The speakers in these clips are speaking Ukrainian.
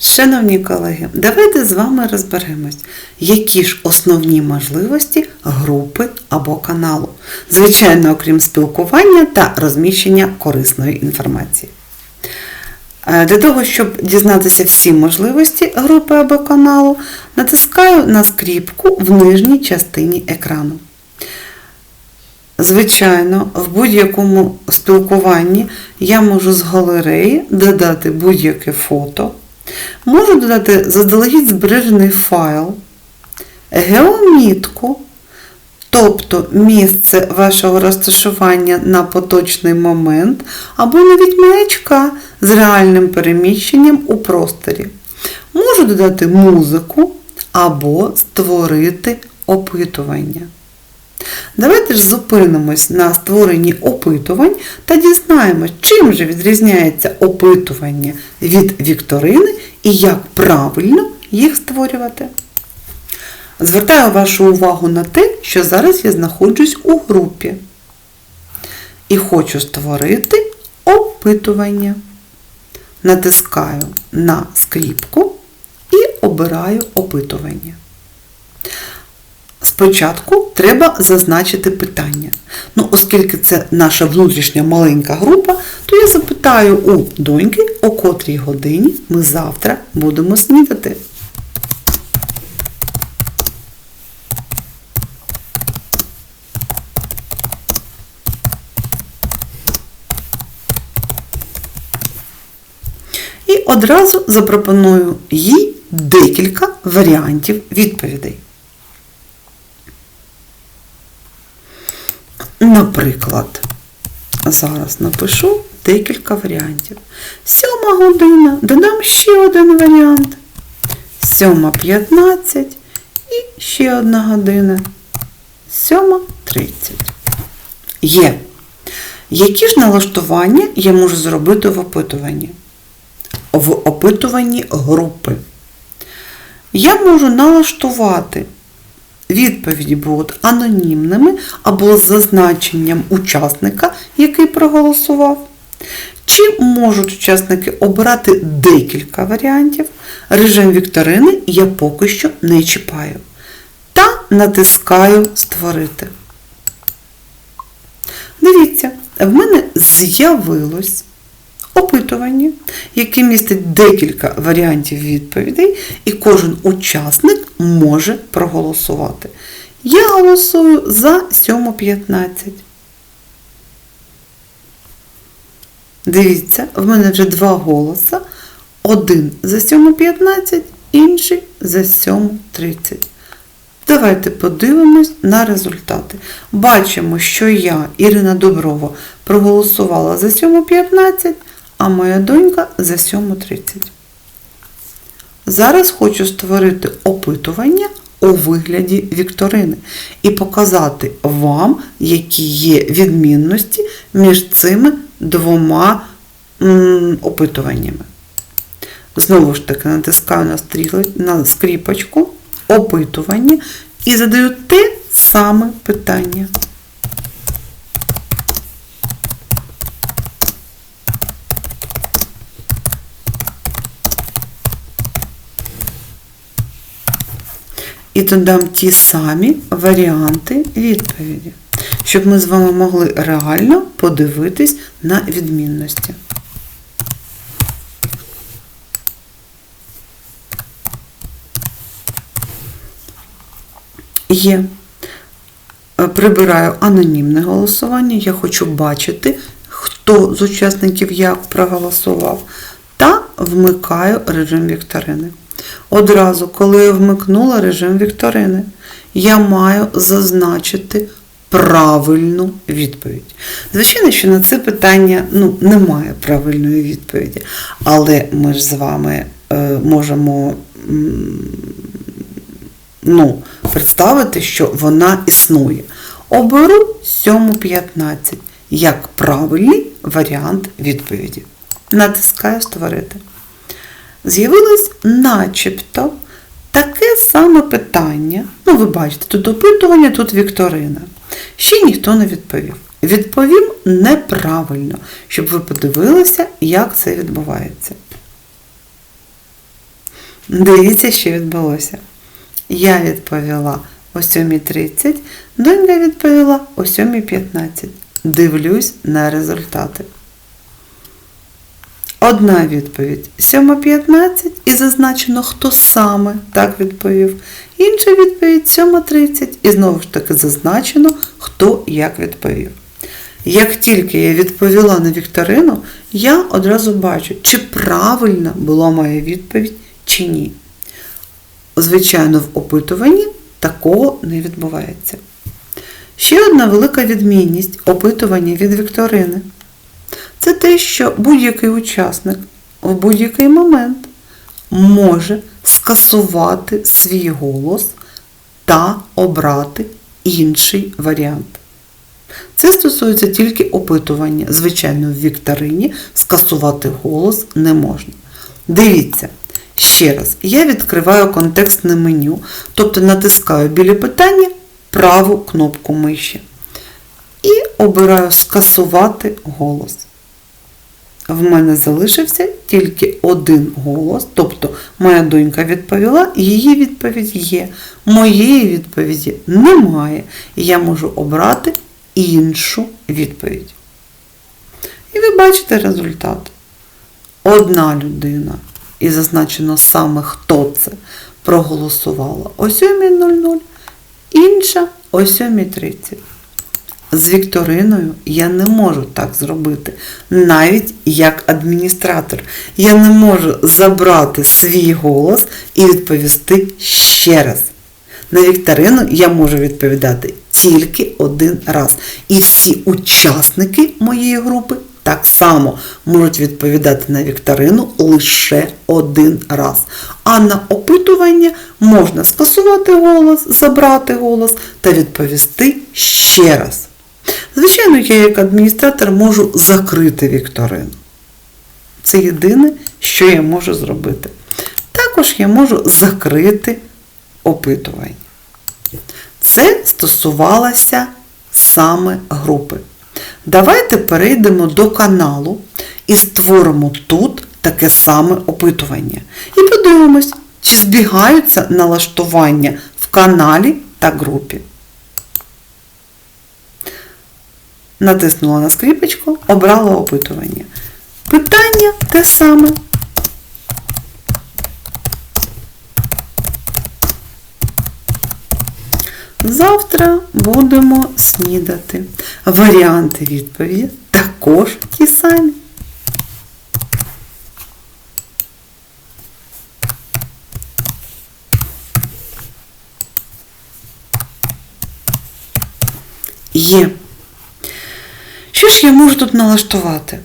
Шановні колеги, давайте з вами розберемось, які ж основні можливості групи або каналу, звичайно, окрім спілкування та розміщення корисної інформації. Е, Для того, щоб дізнатися всі можливості групи або каналу, натискаю на скріпку в нижній частині екрану. Звичайно, в будь-якому спілкуванні я можу з галереї додати будь-яке фото, можу додати заздалегідь збережений файл, геомітку, тобто місце вашого розташування на поточний момент, або навіть маячка з реальним переміщенням у просторі. Можу додати музику або створити опитування. Давайте ж зупинимось на створенні опитувань та дізнаємось, чим же відрізняється опитування від вікторини і як правильно їх створювати. Звертаю вашу увагу на те, що зараз я знаходжусь у групі і хочу створити опитування. Натискаю на скріпку і обираю опитування. Спочатку треба зазначити питання. Ну, оскільки це наша внутрішня маленька група, то я запитаю у доньки, о котрій годині ми завтра будемо снідати. І одразу запропоную їй декілька варіантів відповідей. Наприклад, зараз напишу декілька варіантів. Сьома година, додам ще один варіант. Сьома 15 і ще одна година. Сьома 30. Є. Які ж налаштування я можу зробити в опитуванні? В опитуванні групи. Я можу налаштувати Відповіді будуть анонімними або з зазначенням учасника, який проголосував. Чи можуть учасники обирати декілька варіантів? Режим вікторини я поки що не чіпаю. Та натискаю Створити. Дивіться, в мене з'явилось опитування, яке містить декілька варіантів відповідей, і кожен учасник може проголосувати. Я голосую за 7.15. Дивіться, в мене вже два голоса. Один за 7.15, інший за 7.30. Давайте подивимось на результати. Бачимо, що я, Ірина Доброва, проголосувала за 7.15, а моя донька за 7.30. Зараз хочу створити опитування у вигляді вікторини і показати вам, які є відмінності між цими двома опитуваннями. Знову ж таки, натискаю на, стріли, на скріпочку, опитування і задаю те саме питання. І додам ті самі варіанти відповіді, щоб ми з вами могли реально подивитись на відмінності. Є. Прибираю анонімне голосування. Я хочу бачити, хто з учасників як проголосував, та вмикаю режим вікторини. Одразу, коли я вмикнула режим вікторини, я маю зазначити правильну відповідь. Звичайно, що на це питання ну, немає правильної відповіді, але ми ж з вами е, можемо ну, представити, що вона існує. Оберу 7.15 як правильний варіант відповіді. Натискаю Створити. З'явилось начебто таке саме питання. Ну, ви бачите, тут опитування, тут вікторина. Ще ніхто не відповів. Відповім неправильно, щоб ви подивилися, як це відбувається. Дивіться, що відбулося. Я відповіла о 7.30, донька відповіла о 7.15. Дивлюсь на результати. Одна відповідь 7.15 і зазначено, хто саме так відповів. Інша відповідь 7.30 і знову ж таки зазначено, хто як відповів. Як тільки я відповіла на вікторину, я одразу бачу, чи правильна була моя відповідь, чи ні. Звичайно, в опитуванні такого не відбувається. Ще одна велика відмінність опитування від вікторини це те, що будь-який учасник в будь-який момент може скасувати свій голос та обрати інший варіант. Це стосується тільки опитування. Звичайно, в вікторині скасувати голос не можна. Дивіться, ще раз, я відкриваю контекстне меню, тобто натискаю біля питання праву кнопку миші і обираю скасувати голос. В мене залишився тільки один голос, тобто моя донька відповіла, її відповідь є. Моєї відповіді немає. І я можу обрати іншу відповідь. І ви бачите результат. Одна людина, і зазначено саме хто це, проголосувала о 7.00, інша о 7.30. З Вікториною я не можу так зробити, навіть як адміністратор. Я не можу забрати свій голос і відповісти ще раз. На вікторину я можу відповідати тільки один раз. І всі учасники моєї групи так само можуть відповідати на вікторину лише один раз. А на опитування можна скасувати голос, забрати голос та відповісти ще раз. Звичайно, я як адміністратор можу закрити вікторину. Це єдине, що я можу зробити. Також я можу закрити опитування. Це стосувалося саме групи. Давайте перейдемо до каналу і створимо тут таке саме опитування. І подивимось, чи збігаються налаштування в каналі та групі. Натиснула на скріпочку, обрала опитування. Питання те саме. Завтра будемо снідати. Варіанти відповіді також ті самі. Є. Що ж я можу тут налаштувати?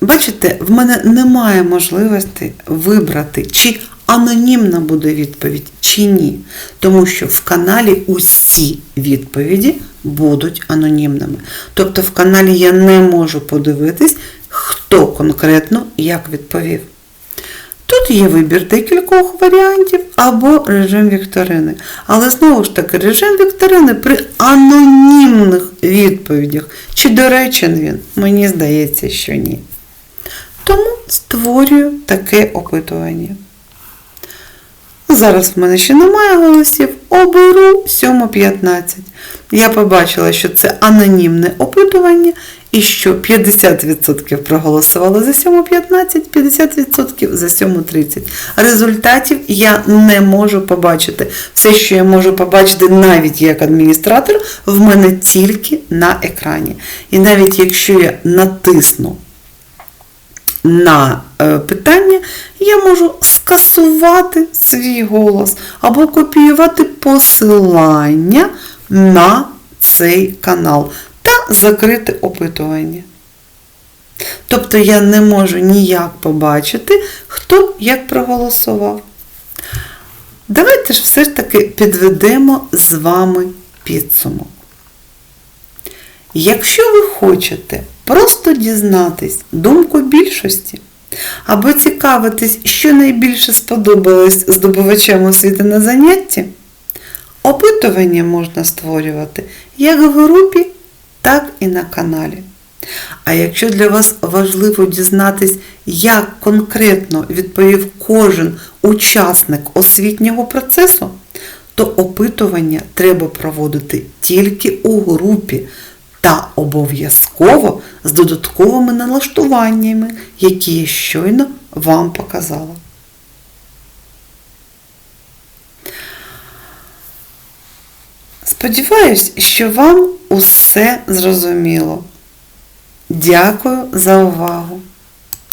Бачите, в мене немає можливості вибрати, чи анонімна буде відповідь, чи ні. Тому що в каналі усі відповіді будуть анонімними. Тобто в каналі я не можу подивитись, хто конкретно як відповів. Тут є вибір декількох варіантів або режим вікторини. Але знову ж таки, режим вікторини при анонімних відповідях. Чи доречен він? Мені здається, що ні. Тому створюю таке опитування. Зараз в мене ще немає голосів. Оберу 7.15. Я побачила, що це анонімне опитування і що 50% проголосували за 7.15, 50% за 7.30. Результатів я не можу побачити. Все, що я можу побачити навіть як адміністратор, в мене тільки на екрані. І навіть якщо я натисну на е, питання, я можу скасувати свій голос або копіювати посилання на цей канал та закрити опитування. Тобто я не можу ніяк побачити, хто як проголосував. Давайте ж все ж таки підведемо з вами підсумок. Якщо ви хочете просто дізнатись думку більшості, або цікавитись, що найбільше сподобалось здобувачам освіти на занятті, опитування можна створювати як в групі, так і на каналі. А якщо для вас важливо дізнатись, як конкретно відповів кожен учасник освітнього процесу, то опитування треба проводити тільки у групі обов'язково з додатковими налаштуваннями, які я щойно вам показала. Сподіваюсь, що вам усе зрозуміло. Дякую за увагу!